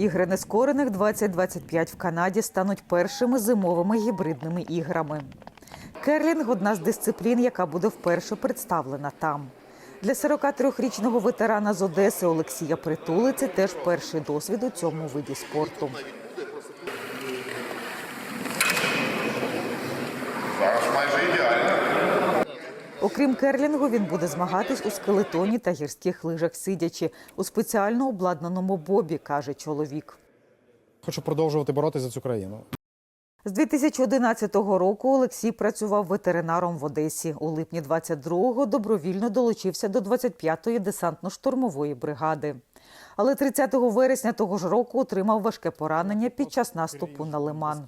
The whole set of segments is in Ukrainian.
Ігри нескорених 2025 в Канаді стануть першими зимовими гібридними іграми. Керлінг одна з дисциплін, яка буде вперше представлена там. Для 43-річного ветерана з Одеси Олексія Притули це теж перший досвід у цьому виді спорту. Зараз майже ідеально. Окрім керлінгу, він буде змагатись у скелетоні та гірських лижах сидячи у спеціально обладнаному бобі, каже чоловік. Хочу продовжувати боротися за цю країну. З 2011 року Олексій працював ветеринаром в Одесі. У липні 22-го добровільно долучився до 25-ї десантно-штурмової бригади. Але 30 вересня того ж року отримав важке поранення під час наступу на Лиман.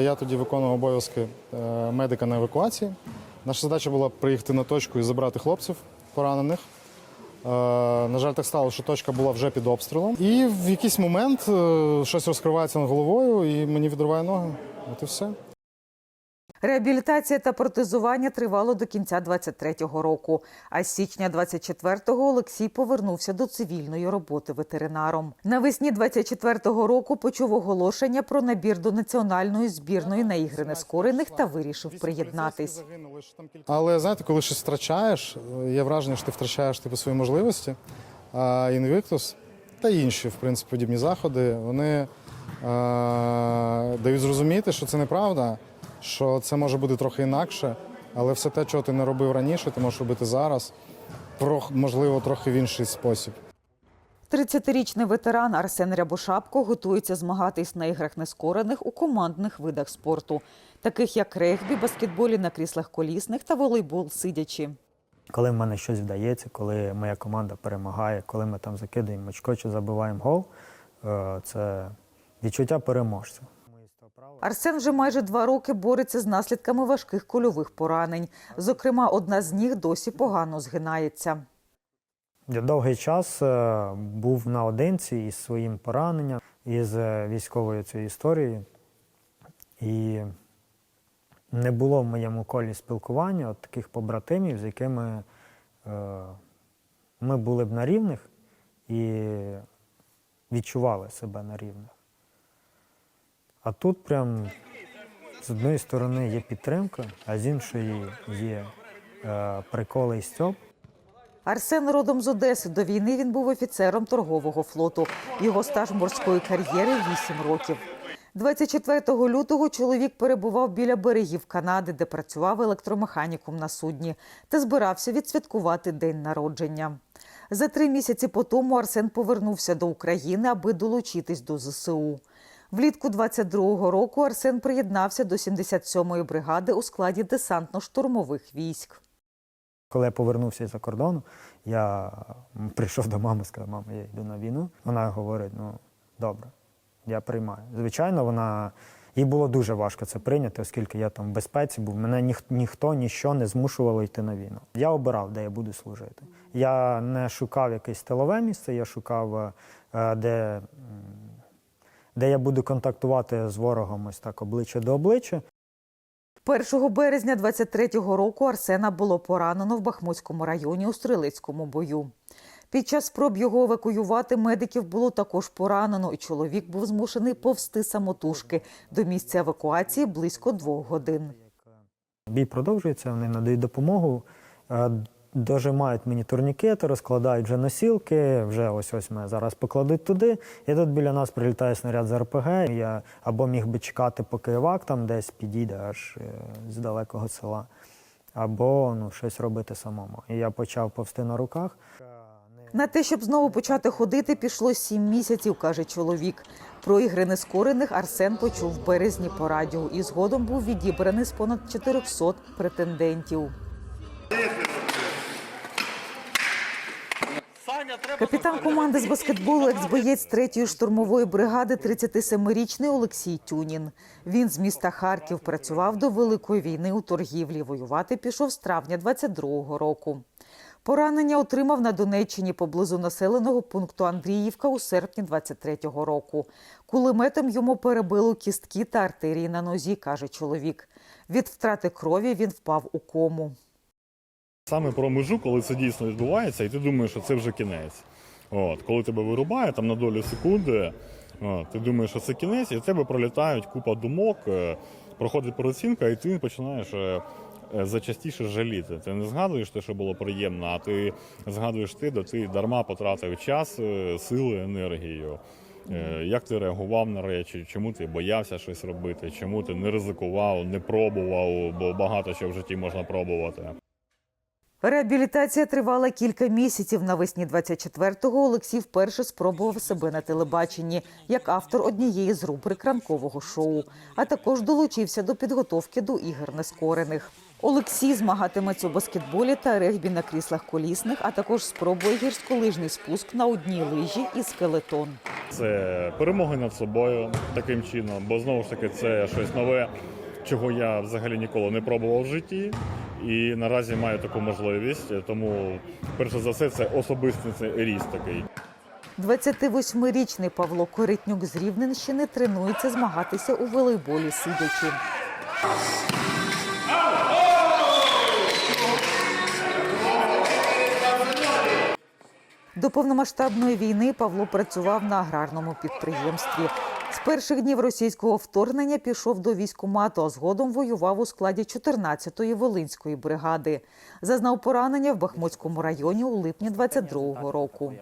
Я тоді виконував обов'язки е, медика на евакуації. Наша задача була приїхати на точку і забрати хлопців поранених. Е, На жаль, так стало, що точка була вже під обстрілом. І в якийсь момент е, щось розкривається над головою, і мені відриває ноги. От і все. Реабілітація та протезування тривало до кінця 23-го року. А з січня 24-го Олексій повернувся до цивільної роботи ветеринаром. Навесні 24-го року почув оголошення про набір до національної збірної на ігри нескорених та вирішив приєднатись. Але знаєте, коли щось втрачаєш, є враження, що ти втрачаєш типу, свої можливості. А Invictus та інші, в принципі, подібні заходи, вони е, дають зрозуміти, що це неправда, що це може бути трохи інакше, але все те, чого ти не робив раніше, ти можеш робити зараз, про, можливо, трохи в інший спосіб. 30-річний ветеран Арсен Рябошапко готується змагатись на іграх нескорених у командних видах спорту, таких як регбі, баскетболі на кріслах колісних та волейбол сидячи. Коли в мене щось вдається, коли моя команда перемагає, коли ми там закидаємо очко чи забиваємо гол, е, це відчуття переможця. Арсен вже майже два роки бореться з наслідками важких кульових поранень. Зокрема, одна з них досі погано згинається. Я довгий час е, був наодинці із своїм пораненням, із е, військовою цією історією. І не було в моєму колі спілкування от таких побратимів, з якими е, ми були б на рівних і відчували себе на рівних. А тут прям з одної сторони є підтримка, а з іншої є е, приколи і стьоп. Арсен родом з Одеси. До війни він був офіцером торгового флоту. Його стаж морської кар'єри 8 років. 24 лютого чоловік перебував біля берегів Канади, де працював електромеханіком на судні, та збирався відсвяткувати день народження. За три місяці по тому Арсен повернувся до України, аби долучитись до ЗСУ. Влітку 22-го року Арсен приєднався до 77-ї бригади у складі десантно-штурмових військ. Коли я повернувся за кордону, я прийшов до мами сказав, мама, я йду на війну. Вона говорить, ну добре, я приймаю. Звичайно, вона їй було дуже важко це прийняти, оскільки я там в безпеці був. Мене ніх, ніхто ніщо не змушувало йти на війну. Я обирав, де я буду служити. Я не шукав якесь тилове місце, я шукав, е, де, де я буду контактувати з ворогом ось так обличчя до обличчя. 1 березня 23-го року Арсена було поранено в Бахмутському районі у стрілецькому бою. Під час спроб його евакуювати медиків було також поранено, і чоловік був змушений повсти самотужки до місця евакуації близько двох годин. Бій продовжується, вони надають допомогу, е, дожимають мені турнікети, розкладають вже носілки, вже ось ось мене зараз покладуть туди. І тут біля нас прилітає снаряд з РПГ. Я або міг би чекати, поки евак там десь підійде аж е, з далекого села, або ну, щось робити самому. І я почав повсти на руках. На те, щоб знову почати ходити, пішло сім місяців, каже чоловік. Про ігри нескорених Арсен почув в березні по радіо і згодом був відібраний з понад 400 претендентів. Команди з баскетболу, екс-боєць третьої штурмової бригади, 37-річний Олексій Тюнін. Він з міста Харків працював до Великої війни у торгівлі. Воювати пішов з травня 22-го року. Поранення отримав на Донеччині поблизу населеного пункту Андріївка у серпні 23-го року. Кулеметом йому перебило кістки та артерії на нозі, каже чоловік. Від втрати крові він впав у кому. Саме про межу, коли це дійсно відбувається, і ти думаєш, що це вже кінець. От, коли тебе вирубає там на долю секунди, от, ти думаєш, що це кінець, і в тебе пролітають купа думок, е, проходить переоцінка, і ти починаєш. е, е, Зачастіше жаліти. Ти не згадуєш те, що було приємно, а ти згадуєш те, де ти дарма потратив час, сили, енергію. Як ти реагував на речі, чому ти боявся щось робити, чому ти не ризикував, не пробував, бо багато що в житті можна пробувати. Реабілітація тривала кілька місяців. Навесні 24-го Олексій вперше спробував себе на телебаченні як автор однієї з рубрик ранкового шоу, а також долучився до підготовки до ігор нескорених. Олексій змагатиметься у баскетболі та регбі на кріслах колісних, а також спробує гірськолижний спуск на одній лижі і скелетон. Це перемоги над собою таким чином, бо знову ж таки це щось нове, чого я взагалі ніколи не пробував в житті. І наразі маю таку можливість, тому перше за все це особистий ріст такий. 28-річний Павло Коритнюк з Рівненщини тренується змагатися у волейболі сидячи. До повномасштабної війни Павло працював на аграрному підприємстві. Перших днів російського вторгнення пішов до військкомату, а згодом воював у складі 14-ї Волинської бригади. Зазнав поранення в Бахмутському районі у липні 22-го року.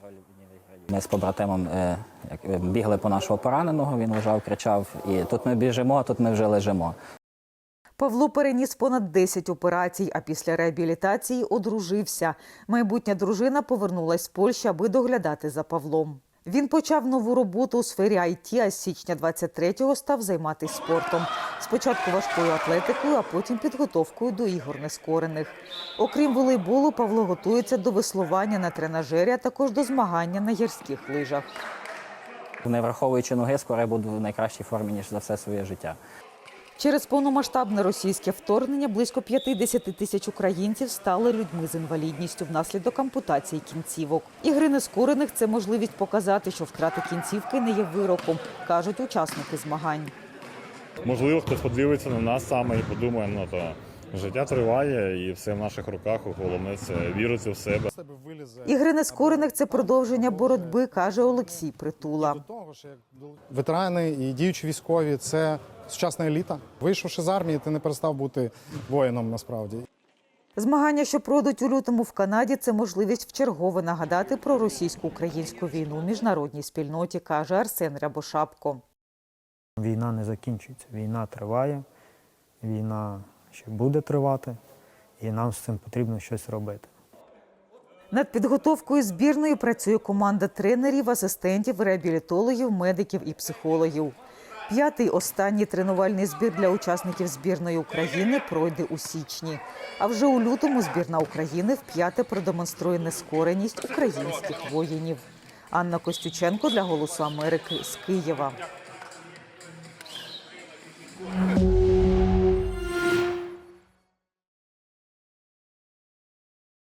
Ми з побратимом е, е, бігли по нашого пораненого, він лежав, кричав, і тут ми біжимо, а тут ми вже лежимо. Павло переніс понад 10 операцій, а після реабілітації одружився. Майбутня дружина повернулась з Польщі, аби доглядати за Павлом. Він почав нову роботу у сфері IT, а з січня 23-го став займатися спортом. Спочатку важкою атлетикою, а потім підготовкою до ігор нескорених. Окрім волейболу, Павло готується до веслування на тренажері, а також до змагання на гірських лижах. Не враховуючи ноги, скоро буду в найкращій формі, ніж за все своє життя. Через повномасштабне російське вторгнення близько 50 тисяч українців стали людьми з інвалідністю внаслідок ампутації кінцівок. Ігри нескорених це можливість показати, що втрата кінцівки не є вироком, кажуть учасники змагань. Можливо, хтось подивиться на нас саме і подумає, ну то життя триває і все в наших руках. Головне це вірити в себе. Ігри нескорених це продовження боротьби, каже Олексій Притула. ветерани і діючі військові це сучасна еліта. Вийшовши з армії, ти не перестав бути воїном насправді. Змагання, що пройдуть у лютому в Канаді, це можливість вчергове нагадати про російсько-українську війну у міжнародній спільноті, каже Арсен Рябошапко. Війна не закінчується, війна триває, війна ще буде тривати, і нам з цим потрібно щось робити. Над підготовкою збірної працює команда тренерів, асистентів, реабілітологів, медиків і психологів. П'ятий останній тренувальний збір для учасників збірної України пройде у січні. А вже у лютому збірна України вп'яте продемонструє нескореність українських воїнів. Анна Костюченко для Голосу Америки з Києва.